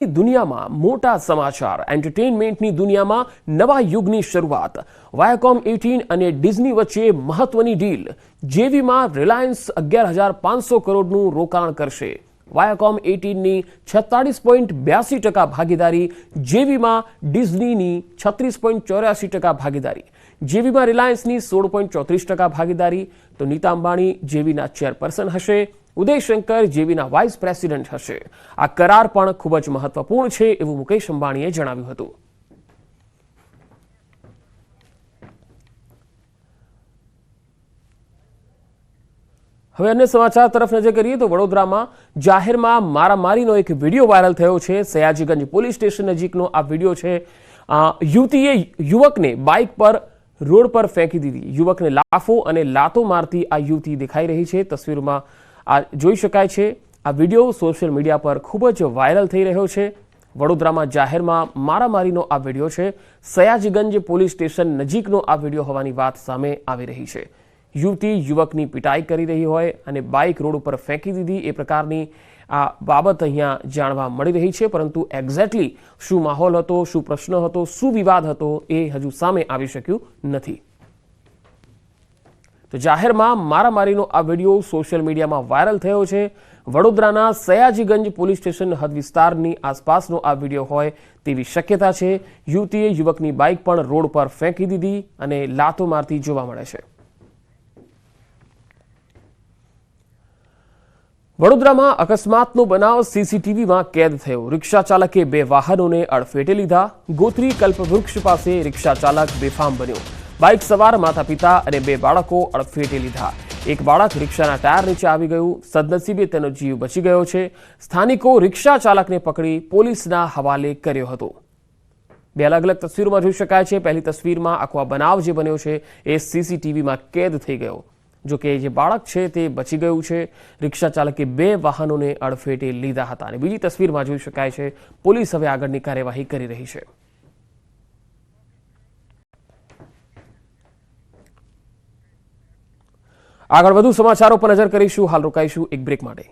દુનિયામાં મોટા સમાચાર એન્ટરટેનમેન્ટની દુનિયામાં નવા યુગની શરૂઆત વાયાકોમ એટીન અને ડિઝની વચ્ચે મહત્વની ડીલ જેવીમાં રિલાયન્સ અગિયાર હજાર પાંચસો કરોડનું રોકાણ કરશે વાયાકોમ એટીનની છેતાળીસ પોઈન્ટ બ્યાસી ટકા ભાગીદારી જેવીમાં ડિઝનીની છત્રીસ પોઈન્ટ ચોર્યાસી ટકા ભાગીદારી જેવીમાં રિલાયન્સની સોળ પોઈન્ટ ચોત્રીસ ટકા ભાગીદારી તો નીતા અંબાણી જેવીના ચેરપર્સન હશે ઉદય શંકર જેવીના વાઇસ પ્રેસિડેન્ટ હશે. આ કરાર પણ ખૂબ જ મહત્વપૂર્ણ છે એવું મુકેશ અંબાણીએ જણાવ્યું હતું. હવે અન્ય સમાચાર તરફ નજર કરીએ તો વડોદરામાં જાહેરમાં મારામારીનો એક વીડિયો વાયરલ થયો છે. સયાજીગંજ પોલીસ સ્ટેશન નજીકનો આ વીડિયો છે. યુવતીએ યુવકને બાઇક પર રોડ પર ફેંકી દીધી. યુવકને લાફો અને લાતો મારતી આ યુવતી દેખાઈ રહી છે. તસવીરમાં આ જોઈ શકાય છે, આ વીડિયો સોશિયલ મીડિયા પર ખૂબ જ વાયરલ થઈ રહ્યો છે. વડોદરામાં જાહેરમાં મારામારીનો આ વીડિયો છે. સયાજીગંજ પોલીસ સ્ટેશન નજીકનો આ વીડિયો હોવાની વાત સામે આવી રહી છે. યુવતી, યુવકની પિટાઈ કરી રહી હોય અને બાઇક રોડ ઉપર ફેંકી દીધી એ પ્રકારની આ બાબત અહીંયા જાણવા મળી રહી છે, પરંતુ એક્ઝેક્ટલી શું માહોલ હતો, શું પ્રશ્ન હતો, શું વિવાદ હતો એ હજુ સામે આવી શક્યું નથી. તો જાહેરમાં મારામારીનો આ વીડિયો સોશિયલ મીડિયામાં વાયરલ થયો છે. વડોદરાના સયાજીગંજ પોલીસ સ્ટેશન હદ વિસ્તારની આસપાસનો આ વીડિયો હોય તેવી શક્યતા છે. યુવતીએ યુવકની બાઇક પણ રોડ પર ફેંકી દીધી અને લાતો મારતી જોવા મળે છે. વડોદરામાં અકસ્માતનો બનાવ સીસીટીવીમાં કેદ થયો. રિક્ષા ચાલકે બે વાહનોને અડફેટે લીધા. ગોત્રી કલ્પવૃક્ષ પાસે રિક્ષા ચાલક બેફામ બન્યો. બાઇક સવાર માતા પિતા અને બે બાળકો અડફેટે લીધા. એક બાળક રિક્ષાના ટાયર નીચે આવી ગયું. સદનસીબે તેનો જીવ બચી ગયો છે. સ્થાનિકો રિક્ષા ચાલકને પકડી પોલીસના હવાલે કર્યો હતો. બે અલગ અલગ તસવીરોમાં જોઈ શકાય છે. પહેલી તસવીરમાં આખો આ બનાવ જે બન્યો છે એ સીસીટીવીમાં કેદ થઈ ગયો. જો કે જે બાળક છે તે બચી ગયું છે. રિક્ષા ચાલકે બે વાહનોને અડફેટે લીધા હતા. અને બીજી તસવીરમાં જોઈ શકાય છે, પોલીસ હવે આગળની કાર્યવાહી કરી રહી છે. આગળ વધુ સમાચારો પર નજર કરીશું. હાલ રોકાઈશું એક બ્રેક માટે.